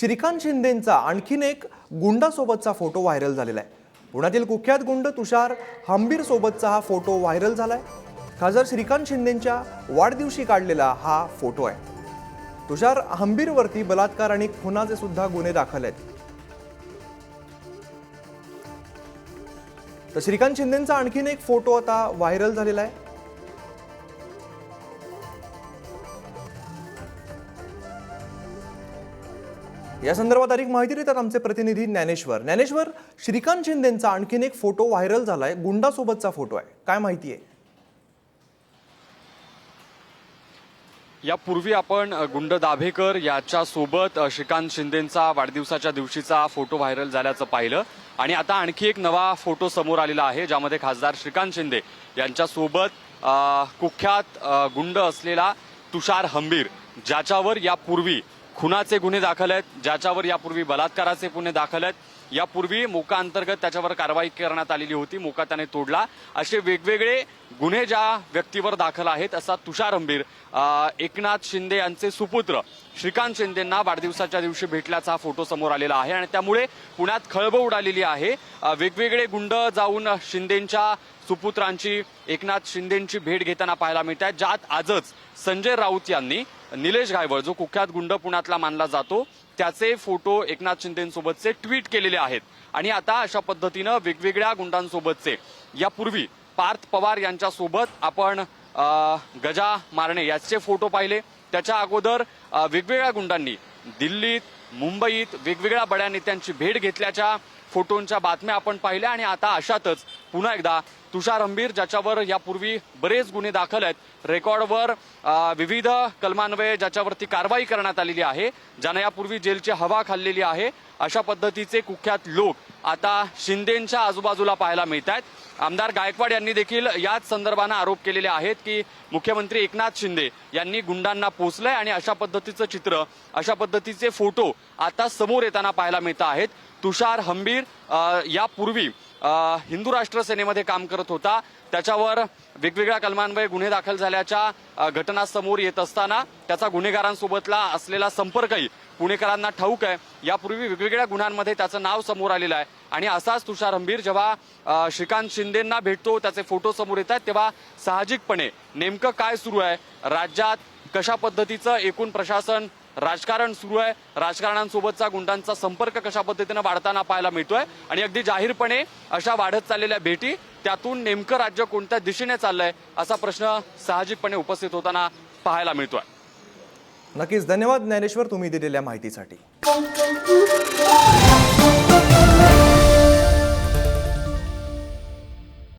श्रीकांत शिंदेंचा आणखीन एक गुंडासोबतचा photo viral झालेला आहे. पुण्यातील कुख्यात गुंड तुषार हंबीरसोबतचा हा फोटो व्हायरल झाला आहे खासदार श्रीकांत शिंदेंच्या वाढदिवशी काढलेला हा फोटो आहे. तुषार हंबीरवरती बलात्कार आणि खुनाचे सुद्धा गुन्हे दाखल आहेत. तर श्रीकांत शिंदेंचा आणखीन एक फोटो आता व्हायरल झालेला आहे. या संदर्भात अधिक माहिती देतात आमचे प्रतिनिधी ज्ञानेश्वर. ज्ञानेश्वर श्रीकांत शिंदेंचा आणखीन एक फोटो व्हायरल झालाय. गुंडासोबतचा फोटो आहे. काय माहिती आहे? यापूर्वी आपण गुंड दाभेकर याच्यासोबत श्रीकांत शिंदेंचा वाढदिवसाच्या दिवशीचा फोटो व्हायरल झाल्याचं पाहिलं. आणि आता आणखी एक नवा फोटो समोर आलेला आहे ज्यामध्ये खासदार श्रीकांत शिंदे यांच्यासोबत कुख्यात गुंड असलेला तुषार हंबीर ज्याच्यावर यापूर्वी खुनाचे गुन्हे दाखल आहेत ज्याच्यावर यापूर्वी बलात्काराचे गुन्हे दाखल आहेत. यापूर्वी मोका अंतर्गत त्याच्यावर कारवाई करण्यात आलेली होती मोका त्याने तोडला. असे वेगवेगळे गुन्हे ज्या व्यक्तीवर दाखल आहेत असा तुषार अंबीर एकनाथ शिंदे यांचे सुपुत्र श्रीकांत शिंदेंना वाढदिवसाच्या दिवशी भेटल्याचा हा फोटो समोर आलेला आहे. आणि त्यामुळे पुण्यात खळबळ उडालेली आहे. वेगवेगळे गुंड जाऊन शिंदेंच्या सुपुत्रांची एकनाथ शिंदेंची भेट घेताना पाहायला मिळत आहे ज्यात आजच संजय राऊत यांनी निलेश गायवळ जो कुख्यात गुंड पुण्यातला मानला जातो त्याचे फोटो एकनाथ शिंदेसोबतचे ट्विट केलेले आहेत. आणि आता अशा पद्धतीनं वेगवेगळ्या गुंडांसोबतचे यापूर्वी पार्थ पवार यांच्यासोबत आपण गजा मारणे याचे फोटो पाहिले. त्याच्या अगोदर वेगवेगळ्या गुंडांनी दिल्लीत मुंबईत वेगवेगळ्या बड्या नेत्यांची भेट घेतल्याच्या फोटोंच्या बातम्या आपण पाहिल्या आणि आता अशातच पुन्हा एकदा तुषार अंबीर ज्याच्यावर यापूर्वी बरेच गुन्हे दाखल आहेत रेकॉर्डवर विविध कलमान्वये ज्याच्यावरती कारवाई करण्यात आलेली आहे ज्यानं यापूर्वी जेलची हवा खाल्लेली आहे अशा पद्धतीचे कुख्यात लोक आता शिंदेच्या आजूबाजूला पाहायला मिळत आहेत. आमदार गायकवाड यांनी देखील याच संदर्भानं आरोप केलेले आहेत की मुख्यमंत्री एकनाथ शिंदे यांनी गुंडांना पोचलंय आणि अशा पद्धतीचं चित्र अशा पद्धतीचे फोटो आता समोर येताना पाहायला मिळत आहेत. तुषार हंबीर यापूर्वी हिंदू राष्ट्र सेनेमध्ये काम करत होता. त्याच्यावर वेगवेगळ्या कलमान्वये गुन्हे दाखल झाल्याच्या घटना समोर येत असताना त्याचा गुन्हेगारांसोबतला असलेला संपर्कही पुणेकरांना ठाऊक आहे. यापूर्वी वेगवेगळ्या गुन्ह्यांमध्ये त्याचं नाव समोर आलेलं आहे. आणि असाच तुषार हंबीर जेव्हा श्रीकांत शिंदेंना भेटतो त्याचे फोटो समोर येतात तेव्हा साहजिकपणे नेमकं काय सुरू आहे? राज्यात कशा पद्धतीचं एकूण प्रशासन राजकारण सुरू आहे? राजकारणांसोबतचा गुंडांचा संपर्क कशा पद्धतीनं वाढताना पाहायला मिळतोय? आणि अगदी जाहीरपणे अशा वाढत चाललेल्या भेटी त्यातून नेमकं राज्य कोणत्या दिशेने चाललंय असा प्रश्न साहजिकपणे उपस्थित होताना पाहायला मिळतोय. नक्कीच. धन्यवाद ज्ञानेश्वर तुम्ही दिलेल्या माहितीसाठी.